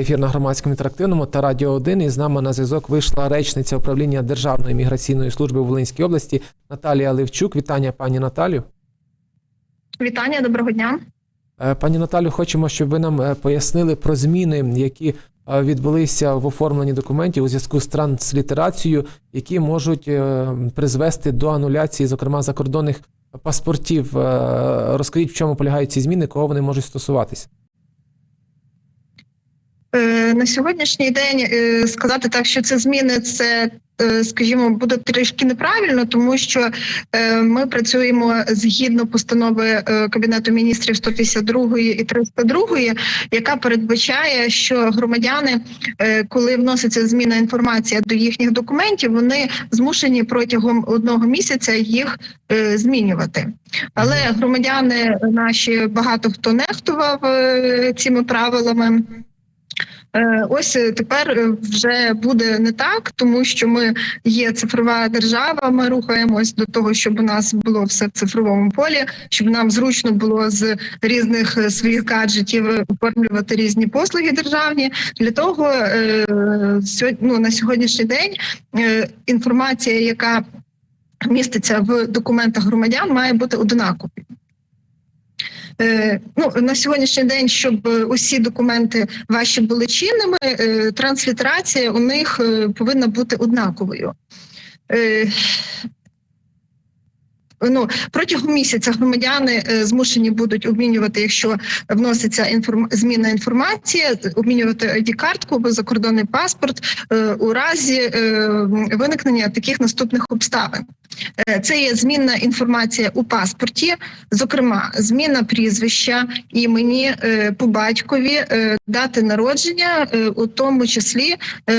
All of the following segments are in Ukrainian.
Ефір на громадському інтерактивному та радіо 1. І з нами на зв'язок вийшла речниця управління Державної міграційної служби в Волинській області Наталія Левчук. Вітання, пані Наталю. Вітання, доброго дня. Е, Пані Наталю, хочемо, щоб ви нам е, пояснили про зміни, які е, відбулися в оформленні документів у зв'язку з транслітерацією, які можуть призвести до ануляції, зокрема закордонних паспортів. Розкажіть, в чому полягають ці зміни, кого вони можуть стосуватися. Е, На сьогоднішній день е, сказати так, що це зміни, це е, скажімо, буде трішки неправильно, тому що ми працюємо згідно постанови Кабінету міністрів 152 і 302, яка передбачає, що громадяни, коли вноситься зміна інформація до їхніх документів, вони змушені протягом одного місяця їх змінювати. Але громадяни наші багато хто нехтував цими правилами. Е, Ось е, тепер е, вже буде не так, тому що ми є цифрова держава. Ми рухаємось до того, щоб у нас було все в цифровому полі, щоб нам зручно було з різних своїх гаджетів оформлювати різні послуги державні. Для того ну, на сьогоднішній день інформація, яка міститься в документах громадян, має бути однаковою. Е, Ну на сьогоднішній день, щоб е, усі документи ваші були чинними, е, транслітерація у них повинна бути однаковою. Ну, протягом місяця громадяни змушені будуть обмінювати, якщо вноситься інформ... зміна інформації, обмінювати id картку або закордонний паспорт у разі виникнення таких наступних обставин. Е, Це є змінна інформація у паспорті, зокрема, зміна прізвища, імені е, по батькові, е, дати народження, у тому числі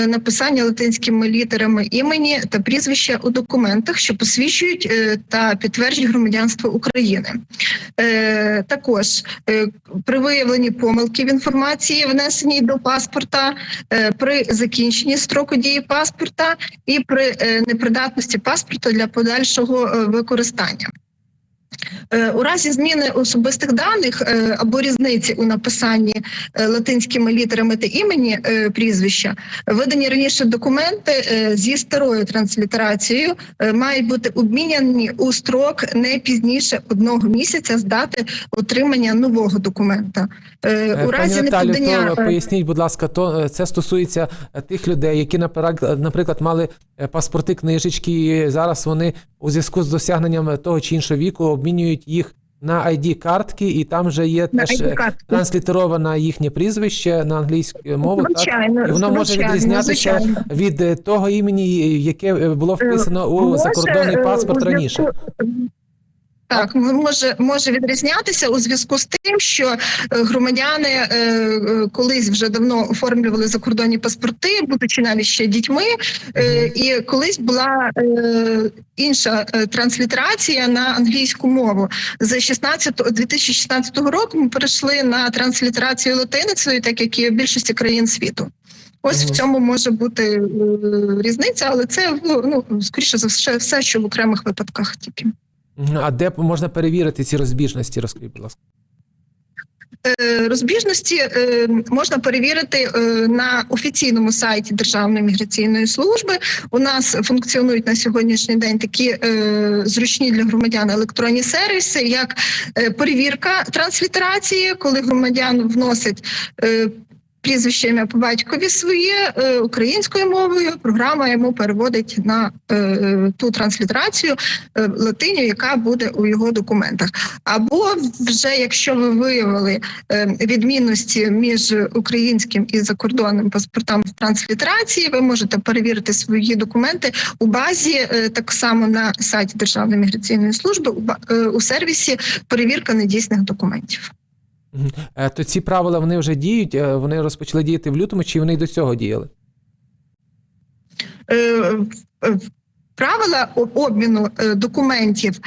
написання латинськими літерами імені та прізвища у документах, що посвідчують та підтверджують громадянство України. Також при виявленні помилки в інформації, внесеній до паспорта, при закінченні строку дії паспорта і при непридатності паспорта для подальшого е, використання. Е, У разі зміни особистих даних е, або різниці у написанні е, латинськими літерами та імені прізвища, видані раніше документи зі старою транслітерацією мають бути обміняні у строк не пізніше одного місяця з дати отримання нового документа. У разі неподання поясніть, будь ласка, то це стосується тих людей, які наприклад мали паспорти, книжечки. і Зараз вони у зв'язку з досягненням того чи іншого віку обмінюють їх на ID картки, і там вже є на теж е, транслітероване їхнє прізвище на англійську мову. Так? Звичайно, І воно може відрізнятися від е, того імені, яке е, було вписано у закордонний е, паспорт раніше. Так, може може відрізнятися у зв'язку з тим, що е, громадяни е, е, колись вже давно оформлювали закордонні паспорти, будучи навіть ще дітьми, е, і колись була е, інша е, транслітерація на англійську мову. З 16, 2016 року ми перейшли на транслітерацію латиницею, так як і в більшості країн світу. Ось в цьому може бути е, різниця, але це ну скоріше за все, все, що в окремих випадках тільки. А де можна перевірити ці розбіжності? Розкажіть, будь ласка. Е, Розбіжності е, можна перевірити е, на офіційному сайті Державної міграційної служби. У нас функціонують на сьогоднішній день такі зручні для громадян електронні сервіси, як перевірка транслітерації, коли громадян вносять. Прізвище ім'я по батькові своє е, українською мовою. Програма йому переводить на е, ту транслітерацію е, латиню, яка буде у його документах. Або вже якщо ви виявили відмінності між українським і закордонним паспортами в транслітерації, ви можете перевірити свої документи у базі, так само на сайті Державної міграційної служби, у сервісі перевірка недійсних документів. Е, То ці правила вони вже діють, е, вони розпочали діяти в лютому, чи вони й до цього діяли? Е, Правила обміну документів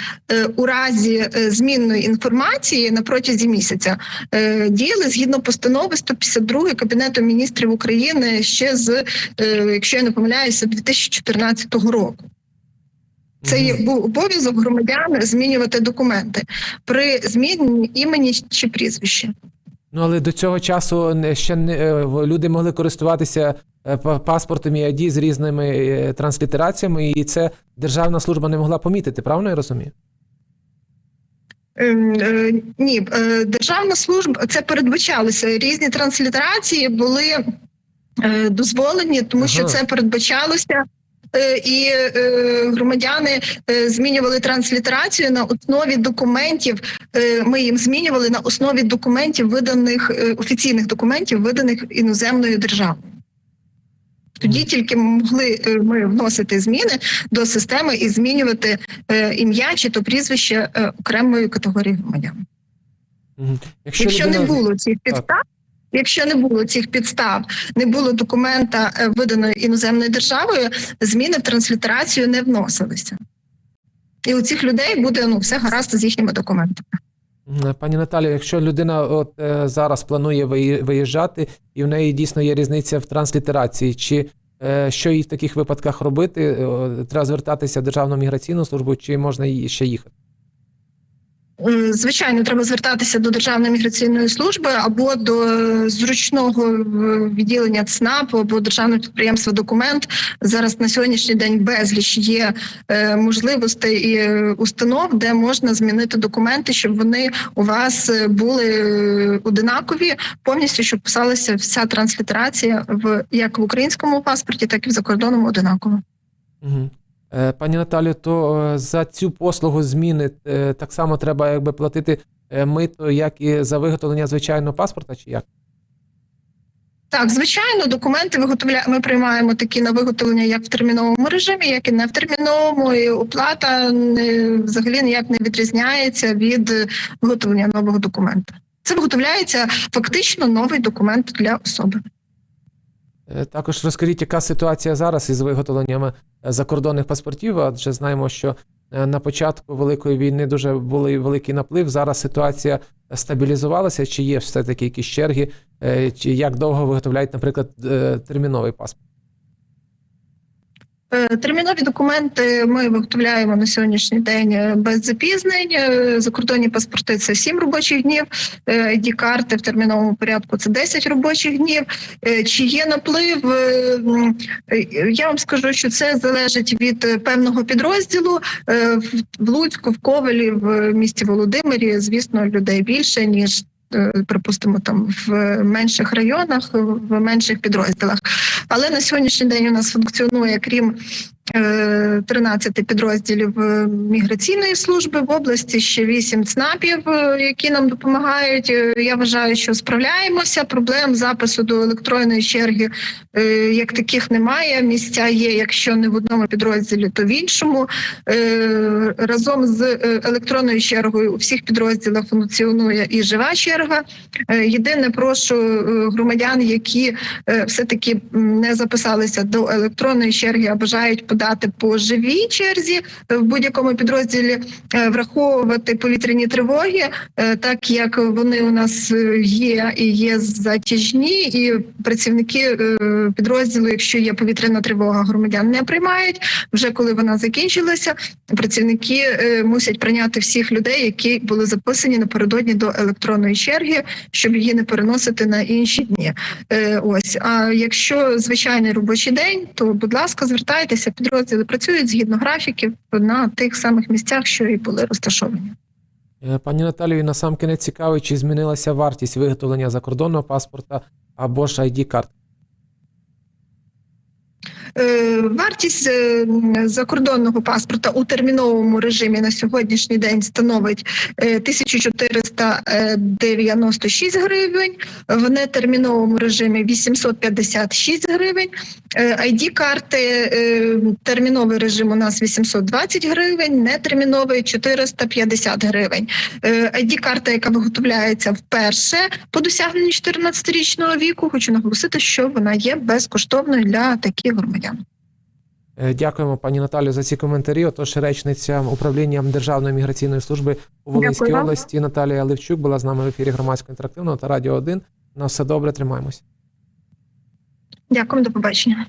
у разі змінної інформації на протязі місяця діяли згідно постанови 152 Кабінету міністрів України ще з, якщо я не помиляюся, 2014 року. Це є був обов'язок громадян змінювати документи при зміні імені чи прізвища. Ну але до цього часу ще не е, люди могли користуватися е, па- паспортом і ID з різними е, транслітераціями, і це державна служба не могла помітити, правильно я розумію? Ем, Ні, державна служба це передбачалося. Різні транслітерації були дозволені, тому що це передбачалося. Е, І е, громадяни е, змінювали транслітерацію на основі документів. Ми їм змінювали на основі документів, виданих офіційних документів, виданих іноземною державою. Тоді тільки могли ми вносити зміни до системи і змінювати ім'я чи то прізвище окремої категорії громадян. Мгм. Якщо не було цих підстав, якщо не було цих підстав, не було документа е, виданого іноземною державою, зміни в транслітерацію не вносилися. І у цих людей буде ну все гаразд з їхніми документами. Пані Наталі, якщо людина от е, зараз планує виї- виїжджати, і в неї дійсно є різниця в транслітерації, чи е, що їй в таких випадках робити? Е, Треба звертатися в Державну міграційну службу, чи можна ще їхати? Е, Звичайно, треба звертатися до Державної міграційної служби або до зручного е, відділення ЦНАПу або державного підприємства документ. Зараз на сьогоднішній день безліч є е, можливостей і установ, де можна змінити документи, щоб вони у вас були одинакові, повністю щоб писалася вся транслітерація в як в українському паспорті, так і в закордонному одинаково. Пані Наталю, то е, за цю послугу зміни е, так само треба якби платити е, мито, як і за виготовлення звичайного паспорта, чи як? Так, звичайно, документи виготовля... Ми приймаємо такі на виготовлення як в терміновому режимі, як і не в терміновому. І оплата не, взагалі ніяк не відрізняється від е, виготовлення нового документа. Це виготовляється фактично новий документ для особи. Е, Також розкажіть, яка ситуація зараз із виготовленнями е, закордонних паспортів? Адже знаємо, що е, на початку великої війни дуже були великий наплив. Зараз ситуація стабілізувалася. Чи є все таки якісь черги, чи як довго виготовляють, наприклад, терміновий паспорт? Е, Термінові документи ми виготовляємо на сьогоднішній день е, без запізнень. Е, Закордонні паспорти це 7 робочих днів. id карти в терміновому порядку це 10 робочих днів. Чи є наплив? Я вам скажу, що це залежить від певного підрозділу. В Луцьку, в Ковелі, в місті Володимирі, звісно, людей більше ніж. Е, Припустимо, там в менших районах, в менших підрозділах. Але на сьогоднішній день у нас функціонує, крім 13 підрозділів е, міграційної служби в області, ще 8 ЦНАПів, е, які нам допомагають. Е, Я вважаю, що справляємося. Проблем запису до електронної черги е, як таких немає. Місця є, якщо не в одному підрозділі, то в іншому. Е, Разом з е, електронною чергою у всіх підрозділах функціонує і жива черга. Е, Єдине, прошу е, громадян, які е, все-таки не записалися до електронної черги, а бажають подати по живій черзі е, в будь-якому підрозділі, е, враховувати повітряні тривоги, е, так як вони у нас є і є затяжні, і працівники підрозділу, якщо є повітряна тривога, громадян не приймають. Вже коли вона закінчилася, працівники мусять прийняти всіх людей, які були записані напередодні до електронної черги, щоб її не переносити на інші дні. Ось а якщо звичайний робочий день, то будь ласка, звертайтеся. Підрозділи працюють згідно графіків на тих самих місцях, що і були розташовані. Е, Пані Наталію, на сам кінець цікавий, чи змінилася вартість виготовлення закордонного паспорта або ж ID карт? Е, Вартість е, закордонного паспорта у терміновому режимі на сьогоднішній день становить е, 1496 гривень, в нетерміновому режимі 856 гривень. id карти терміновий режим у нас 820 гривень, нетерміновий 450 гривень. id карта яка виготовляється вперше по досягненню 14-річного віку, хочу наголосити, що вона є безкоштовною для таких громадян. Е, Дякуємо, пані Наталю, за ці коментарі. Отож, речниця управління Державної міграційної служби у Волинській Дякую області Наталія Левчук була з нами в ефірі громадського інтерактивного та радіо 1. На все добре, тримаємось. Дякую, до побачення.